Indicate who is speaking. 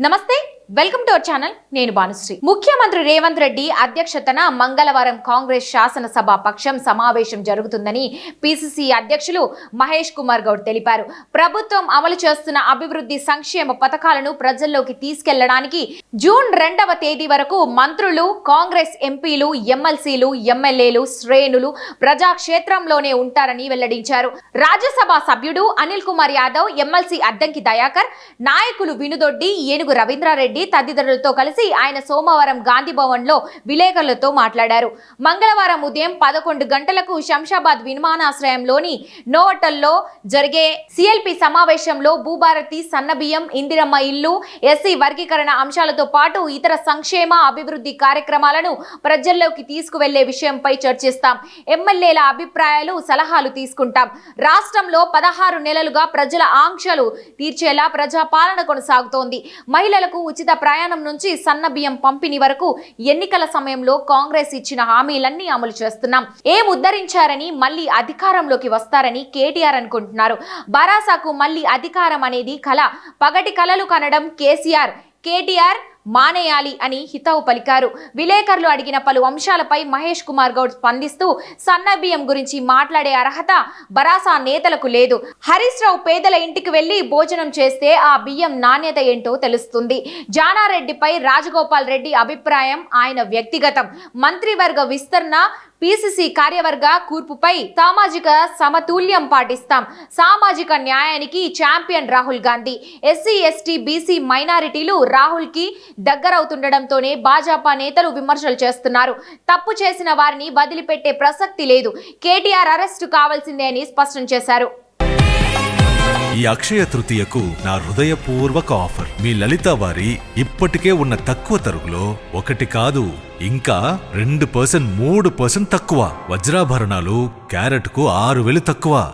Speaker 1: నమస్తే. Welcome to our channel నేను భానుశ్రీ. ముఖ్యమంత్రి రేవంత్ రెడ్డి అధ్యక్షతన మంగళవారం కాంగ్రెస్ శాసనసభ పక్షం సమావేశం జరుగుతుందని పిసిసి అధ్యక్షులు మహేష్ కుమార్ గౌడ్ తెలిపారు. ప్రభుత్వం అమలు చేస్తున్న అభివృద్ధి సంక్షేమ పథకాలను ప్రజల్లోకి తీసుకెళ్ళడానికి జూన్ రెండవ తేదీ వరకు మంత్రులు కాంగ్రెస్ ఎంపీలు ఎమ్మెల్సీలు ఎమ్మెల్యేలు శ్రేణులు ప్రజాక్షేత్రంలోనే ఉంటారని వెల్లడించారు. రాజ్యసభ సభ్యుడు అనిల్ కుమార్ యాదవ్ ఎమ్మెల్సీ అద్దంకి దయాకర్ నాయకులు వినుదొడ్డి ఏనుగు రవీంద్రారెడ్డి తదితరులతో కలిసి ఆయన సోమవారం గాంధీ విలేకరులతో మాట్లాడారు. మంగళవారం ఉదయం పదకొండు గంటలకు శంషాబాద్ విమానాశ్రయంలోని నోవటల్లో జరిగే సిఎల్పి సమావేశంలో భూభారతి సన్నబియ్యం ఇందిరమ్మ ఇల్లు ఎస్సీ వర్గీకరణ అంశాలతో పాటు ఇతర సంక్షేమ అభివృద్ధి కార్యక్రమాలను ప్రజల్లోకి తీసుకువెళ్ళే విషయంపై చర్చిస్తాం. ఎమ్మెల్యేల అభిప్రాయాలు సలహాలు తీసుకుంటాం. రాష్ట్రంలో పదహారు నెలలుగా ప్రజల ఆంక్షలు తీర్చేలా ప్రజాపాలన కొనసాగుతోంది. మహిళలకు ఉచిత ప్రయాణం నుంచి సన్న బియ్యం పంపిణీ వరకు ఎన్నికల సమయంలో కాంగ్రెస్ ఇచ్చిన హామీలన్నీ అమలు చేస్తున్నాం. ఏం ఉద్ధరించారని మళ్ళీ అధికారంలోకి వస్తారని కేటీఆర్ అనుకుంటున్నారు. బరాసాకు మళ్ళీ అధికారం అనేది కళ పగటి కలలు కనడం కేసీఆర్. కేటీఆర్ మానేయాలి అని హితవు పలికారు. విలేకరులు అడిగిన పలు అంశాలపై మహేష్ కుమార్ గౌడ్ స్పందిస్తూ సన్న బియ్యం గురించి మాట్లాడే అర్హత బరాసా నేతలకు లేదు. హరీష్ రావు పేదల ఇంటికి వెళ్ళి భోజనం చేస్తే ఆ బియ్యం నాణ్యత ఏంటో తెలుస్తుంది. జానారెడ్డిపై రాజగోపాల్ రెడ్డి అభిప్రాయం ఆయన వ్యక్తిగతం. మంత్రివర్గ విస్తరణ పిసిసి కార్యవర్గ కూర్పుపై సామాజిక సమతుల్యం పాటిస్తాం. సామాజిక న్యాయానికి champion Rahul Gandhi. SC ST BC మైనారిటీలు రాహుల్ దగ్గరవుతుండటంతోనే దగ్గరవుతుండడంతోనే భాజపా నేతలు విమర్శలు చేస్తున్నారు. తప్పు చేసిన వారిని వదిలిపెట్టే ప్రసక్తి లేదు. కేటీఆర్ అరెస్టు కావాల్సిందే అని స్పష్టం చేశారు.
Speaker 2: ఈ అక్షయ తృతీయకు నా హృదయపూర్వక ఆఫర్. మీ లలిత వారి ఇప్పటికే ఉన్న తక్కువ తరుగులో ఒకటి కాదు ఇంకా రెండు పర్సెంట్ మూడు పర్సెంట్ తక్కువ. వజ్రాభరణాలు క్యారెట్కు ఆరు వేలు తక్కువ.